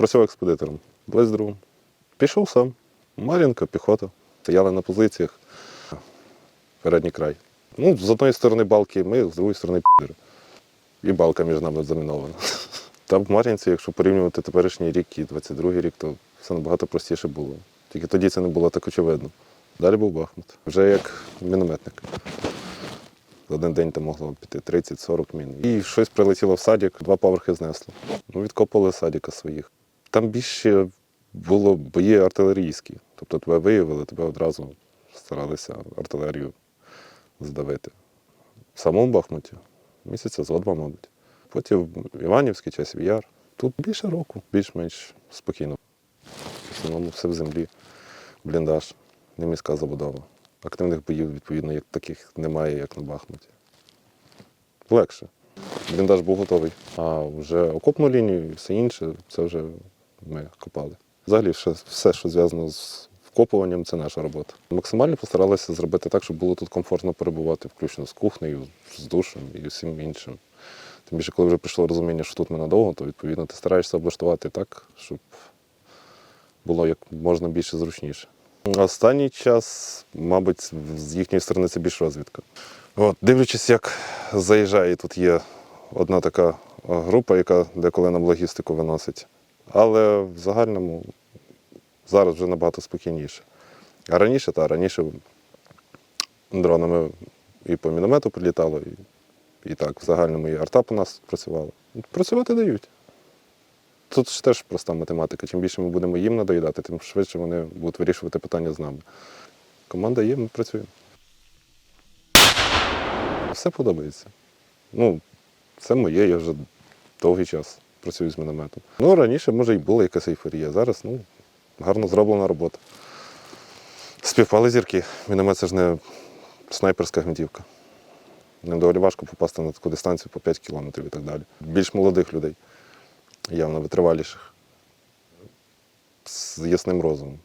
працював експедитором, близдровом. Пішов сам. Мар'їнка, піхота. Стояли на позиціях. Передній край. Ну, з одної сторони балки ми, з другої сторони підери. І балка між нами замінована. Там в Мар'їнці, якщо порівнювати теперішній рік і 22-й рік, то все набагато простіше було. Тільки тоді це не було так очевидно. Далі був Бахмут. Вже як мінометник. За один день там могло піти 30-40 мін. І щось прилетіло в садик, два поверхи знесло. Ну, відкопали садика своїх. Там більше було бої артилерійські. Тобто тебе виявили, тебе одразу старалися артилерію здавити. В самому Бахмуті місяця зо два, мабуть. Потім Іванівський, часів яр. Тут більше року, більш-менш спокійно. В основному все в землі, бліндаж, не міська забудова. Активних боїв, відповідно, як таких немає, як на Бахмуті. Легше. Бліндаж був готовий. А вже окопну лінію і все інше, це вже ми копали. Взагалі, все, що зв'язано з вкопуванням, це наша робота. Максимально постаралися зробити так, щоб було тут комфортно перебувати, включно з кухнею, з душем і всім іншим. Тим більше, коли вже прийшло розуміння, що тут ми надовго, то відповідно ти стараєшся облаштувати так, щоб було як можна більше зручніше. Останній час, мабуть, з їхньої сторони це більш розвідка. От, дивлячись, як заїжджає, тут є одна така група, яка деколи нам логістику виносить. Але в загальному зараз вже набагато спокійніше. А раніше, та раніше дронами і по міномету прилітало, і, і так, в загальному і арта по нас працювала. Працювати дають. Тут ж теж проста математика. Чим більше ми будемо їм надоїдати, тим швидше вони будуть вирішувати питання з нами. Команда є, ми працюємо. Все подобається. Ну, це моє, я вже довгий час працюю з мінометом. Ну, раніше, може, і була якась ейфорія. Зараз ну, гарно зроблена робота. Співпали зірки. Міномет це ж не снайперська гвинтівка. Ним доволі важко попасти на таку дистанцію по 5 кілометрів і так далі. Більш молодих людей, явно витриваліших, з ясним розумом,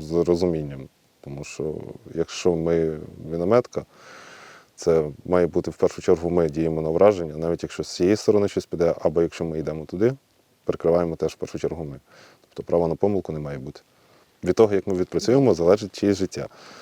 з розумінням. Тому що якщо ми мінометка, це має бути в першу чергу ми діємо на враження, навіть якщо з цієї сторони щось піде, або якщо ми йдемо туди, перекриваємо теж в першу чергу ми. Тобто права на помилку не має бути. Від того, як ми відпрацюємо, залежить чиєсь життя.